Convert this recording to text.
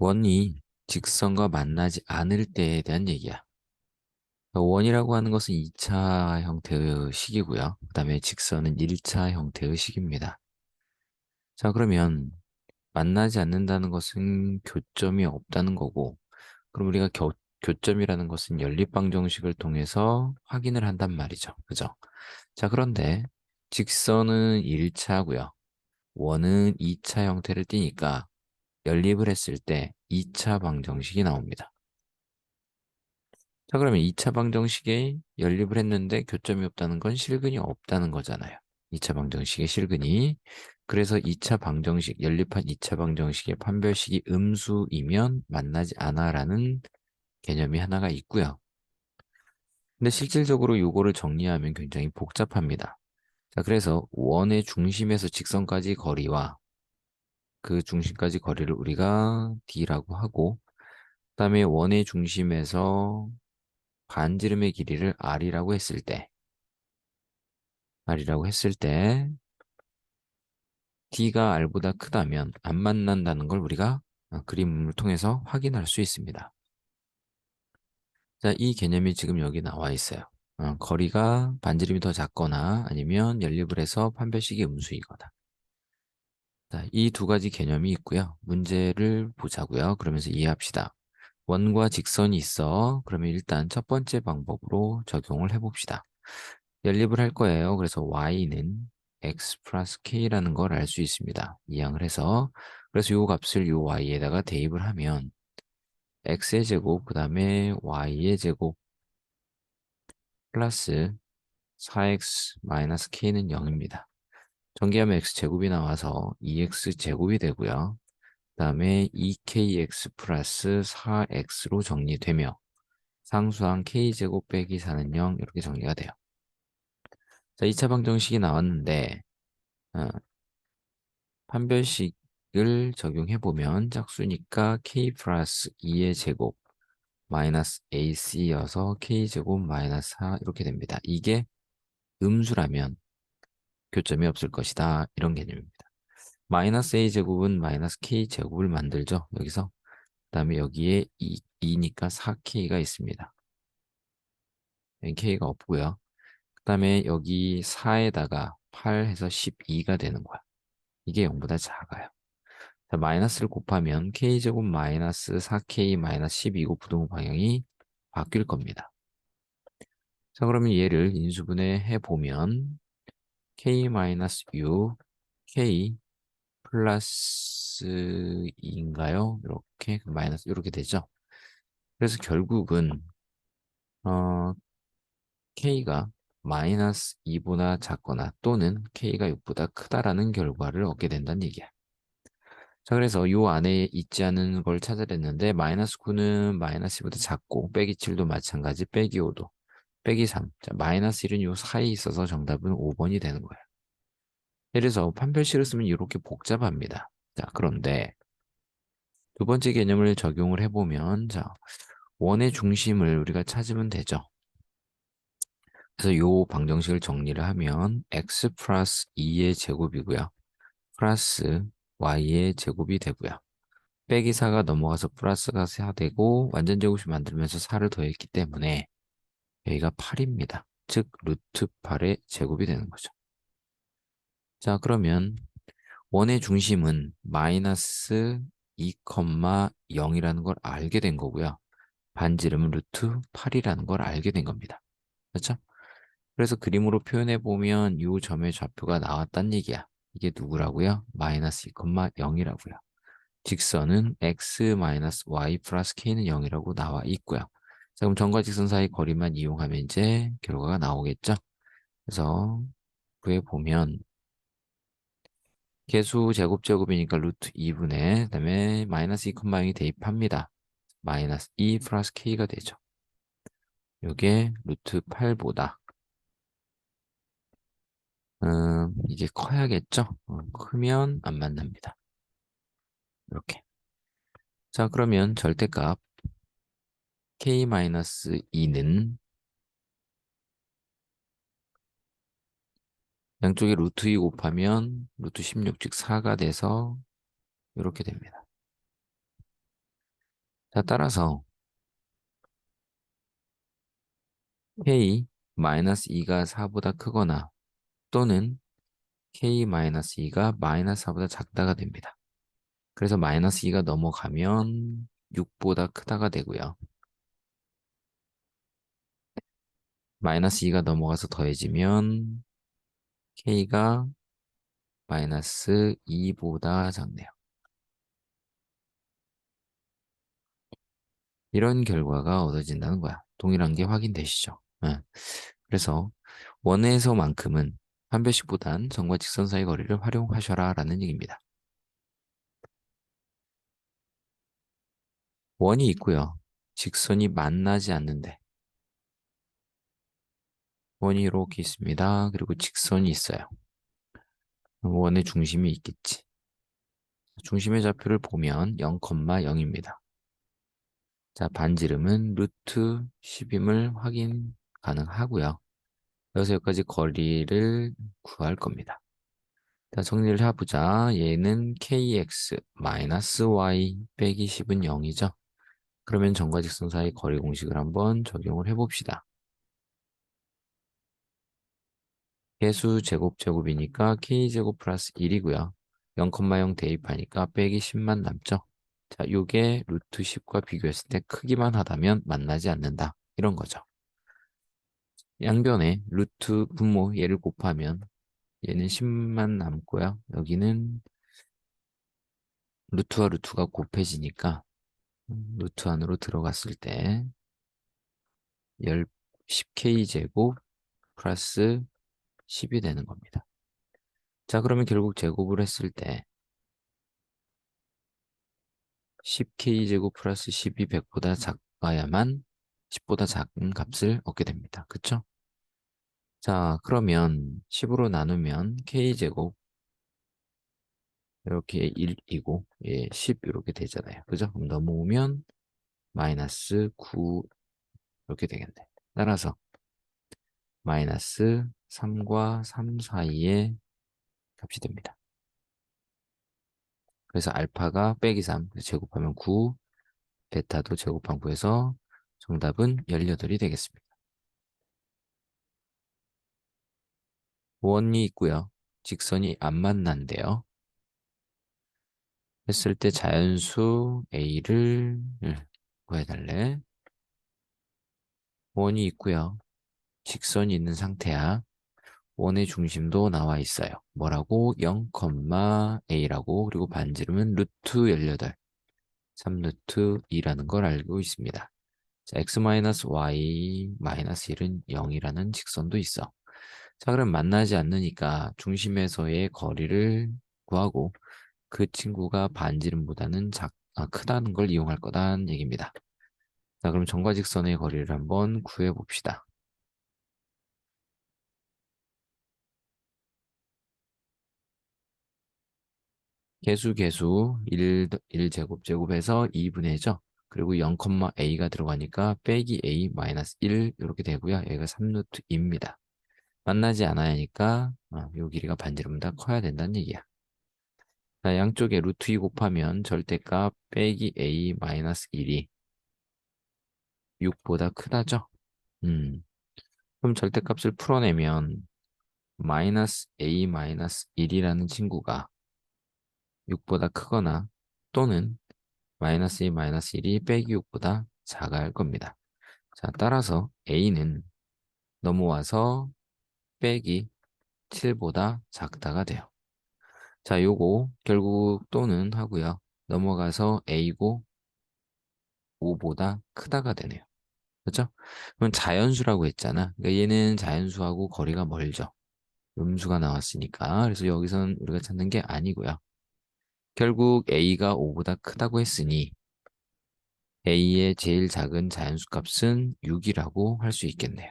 원이 직선과 만나지 않을 때에 대한 얘기야. 그러니까 원이라고 하는 것은 2차 형태의 식이고요. 그 다음에 직선은 1차 형태의 식입니다. 자, 그러면 만나지 않는다는 것은 교점이 없다는 거고, 그럼 우리가 교, 교점이라는 것은 연립방정식을 통해서 확인을 한단 말이죠. 그죠? 자, 그런데 직선은 1차고요. 원은 2차 형태를 띠니까 연립을 했을 때 2차 방정식이 나옵니다. 자, 그러면 2차 방정식에 연립을 했는데 교점이 없다는 건 실근이 없다는 거잖아요. 2차 방정식의 실근이. 그래서 2차 방정식, 연립한 2차 방정식의 판별식이 음수이면 만나지 않아라는 개념이 하나가 있고요. 근데 실질적으로 요거를 정리하면 굉장히 복잡합니다. 자, 그래서 원의 중심에서 직선까지 거리와 그 중심까지 거리를 우리가 D라고 하고, 그 다음에 원의 중심에서 반지름의 길이를 R이라고 했을 때, R이라고 했을 때, D가 R보다 크다면 안 만난다는 걸 우리가 어, 그림을 통해서 확인할 수 있습니다. 자, 이 개념이 지금 여기 나와 있어요. 어, 거리가 반지름이 더 작거나 아니면 연립을 해서 판별식이 음수이거나. 자, 이두 가지 개념이 있고요. 문제를 보자고요. 그러면서 이해합시다. 원과 직선이 있어. 그러면 일단 첫 번째 방법으로 적용을 해봅시다. 연립을 할 거예요. 그래서 y는 x 플러스 k라는 걸 알 수 있습니다. 이항을 해서 그래서 이 값을 이 y에다가 대입을 하면 x의 제곱 그 다음에 y의 제곱 플러스 4x 마이너스 k는 0입니다. 전개하면 x제곱이 나와서 2x제곱이 되고요. 그 다음에 2kx 플러스 4x로 정리되며 상수항 k제곱 빼기 4는 0 이렇게 정리가 돼요. 자, 2차 방정식이 나왔는데 어, 판별식을 적용해보면 짝수니까 k 플러스 2의 제곱 마이너스 ac여서 k제곱 마이너스 4 이렇게 됩니다. 이게 음수라면 교점이 없을 것이다. 이런 개념입니다. 마이너스 a제곱은 마이너스 k제곱을 만들죠. 여기서. 그 다음에 여기에 2, 2니까 4k가 있습니다. k가 없고요. 그 다음에 여기 4에다가 8 해서 12가 되는 거야. 이게 0보다 작아요. 자, 마이너스를 곱하면 k제곱 마이너스 4k 마이너스 12고 부동 방향이 바뀔 겁니다. 자, 그러면 얘를 인수분해 해보면 k 마이너스 6, k 플러스 2인가요? 이렇게 그 마이너스 이렇게 되죠. 그래서 결국은 어, k가 마이너스 2보다 작거나 또는 k가 6보다 크다라는 결과를 얻게 된다는 얘기야. 자, 그래서 이 안에 있지 않은 걸 찾아냈는데 마이너스 9는 마이너스 2보다 작고 빼기 7도 마찬가지 빼기 5도 빼기 3. 자, 마이너스 1은 이 사이에 있어서 정답은 5번이 되는 거예요. 그래서 판별식을 쓰면 이렇게 복잡합니다. 자, 그런데 두 번째 개념을 적용을 해보면 자, 원의 중심을 우리가 찾으면 되죠. 그래서 이 방정식을 정리를 하면 x 플러스 2의 제곱이고요. 플러스 y의 제곱이 되고요. 빼기 4가 넘어가서 플러스가 4 되고 완전 제곱이 만들면서 4를 더했기 때문에 여기가 8입니다. 즉 루트 8의 제곱이 되는 거죠. 자 그러면 원의 중심은 마이너스 2,0이라는 걸 알게 된 거고요. 반지름은 루트 8이라는 걸 알게 된 겁니다. 그렇죠? 그래서 그림으로 표현해 보면 이 점의 좌표가 나왔단 얘기야. 이게 누구라고요? 마이너스 2,0이라고요. 직선은 x 마이너스 y 플러스 k는 0이라고 나와 있고요. 자, 그럼 점과 직선 사이 거리만 이용하면 이제 결과가 나오겠죠? 그래서 구해 보면 개수 제곱 제곱이니까 루트 2분의 그 다음에 마이너스 2,0이 대입합니다. 마이너스 2 플러스 k가 되죠. 이게 루트 8보다 음, 이게 커야겠죠? 어, 크면 안 만납니다. 이렇게. 자, 그러면 절대값 k-2는 양쪽에 루트 2 곱하면 루트 16, 즉 4가 돼서 이렇게 됩니다. 자, 따라서 k 마이너스 2가 4보다 크거나 또는 k 마이너스 2가 마이너스 4보다 작다가 됩니다. 그래서 마이너스 2가 넘어가면 6보다 크다가 되고요. 마이너스 2가 넘어가서 더해지면 k가 마이너스 2보다 작네요. 이런 결과가 얻어진다는 거야. 동일한 게 확인되시죠? 네. 그래서 원에서만큼은 한 배씩보단 정과 직선 사이 거리를 활용하셔라 라는 얘기입니다. 원이 있고요. 직선이 만나지 않는데 원이 이렇게 있습니다. 그리고 직선이 있어요. 원의 중심이 있겠지. 중심의 좌표를 보면 0,0입니다. 자, 반지름은 루트 10임을 확인 가능하고요. 여기서 여기까지 거리를 구할 겁니다. 자, 정리를 해보자. 얘는 kx y 빼기 10은 0이죠. 그러면 정과 직선 사이 거리 공식을 한번 적용을 해봅시다. 개수 제곱 제곱이니까 k제곱 플러스 1이고요. 0,0 대입하니까 빼기 10만 남죠. 자, 요게 루트 10과 비교했을 때 크기만 하다면 만나지 않는다. 이런 거죠. 양변에 루트 분모 얘를 곱하면 얘는 10만 남고요. 여기는 루트와 루트가 곱해지니까 루트 안으로 들어갔을 때 10k 제곱 플러스 10이 되는 겁니다. 자, 그러면 결국 제곱을 했을 때 10k 제곱 플러스 10이 100보다 작아야만 10보다 작은 값을 얻게 됩니다. 그쵸? 자, 그러면 10으로 나누면 k제곱 이렇게 1이고 예, 10 이렇게 되잖아요. 그죠? 그럼 넘어오면 마이너스 9 이렇게 되겠네. 따라서 마이너스 3과 3 사이에 값이 됩니다. 그래서 알파가 빼기 3, 제곱하면 9, 베타도 제곱한 9에서 정답은 18이 되겠습니다. 원이 있고요. 직선이 안 만난대요. 했을 때 자연수 A를 구해달래. 원이 있고요. 직선이 있는 상태야. 원의 중심도 나와 있어요. 뭐라고? 0,a라고 그리고 반지름은 루트 18, 3루트 2라는 걸 알고 있습니다. 자, x-y-1은 0이라는 직선도 있어. 자, 그럼 만나지 않으니까 중심에서의 거리를 구하고 그 친구가 반지름보다는 작, 아, 크다는 걸 이용할 거다는 얘기입니다. 자, 그럼 정과 직선의 거리를 한번 구해 봅시다. 개수 개수 1, 1제곱 제곱해서 2분의 죠. 그리고 0,a가 들어가니까 빼기 a 마이너스 1 이렇게 되고요. 얘가 3루트 2입니다. 만나지 않아야 하니까 어, 요 길이가 반지름보다 커야 된다는 얘기야. 자, 양쪽에 루트 2 곱하면 절대값 빼기 a 마이너스 1이 6보다 크다죠? 음. 그럼 절대값을 풀어내면 마이너스 a 마이너스 1이라는 친구가 6보다 크거나 또는 마이너스 2 마이너스 1이 빼기 6보다 작아할 겁니다. 자, 따라서 a는 넘어와서 빼기 7보다 작다가 돼요. 자, 요거 결국 또는 하고요. 넘어가서 a고 5보다 크다가 되네요. 그렇죠? 그럼 자연수라고 했잖아. 그러니까 얘는 자연수하고 거리가 멀죠. 음수가 나왔으니까. 그래서 여기선 우리가 찾는 게 아니고요. 결국 a가 5보다 크다고 했으니 a의 제일 작은 자연수 값은 6이라고 할 수 있겠네요.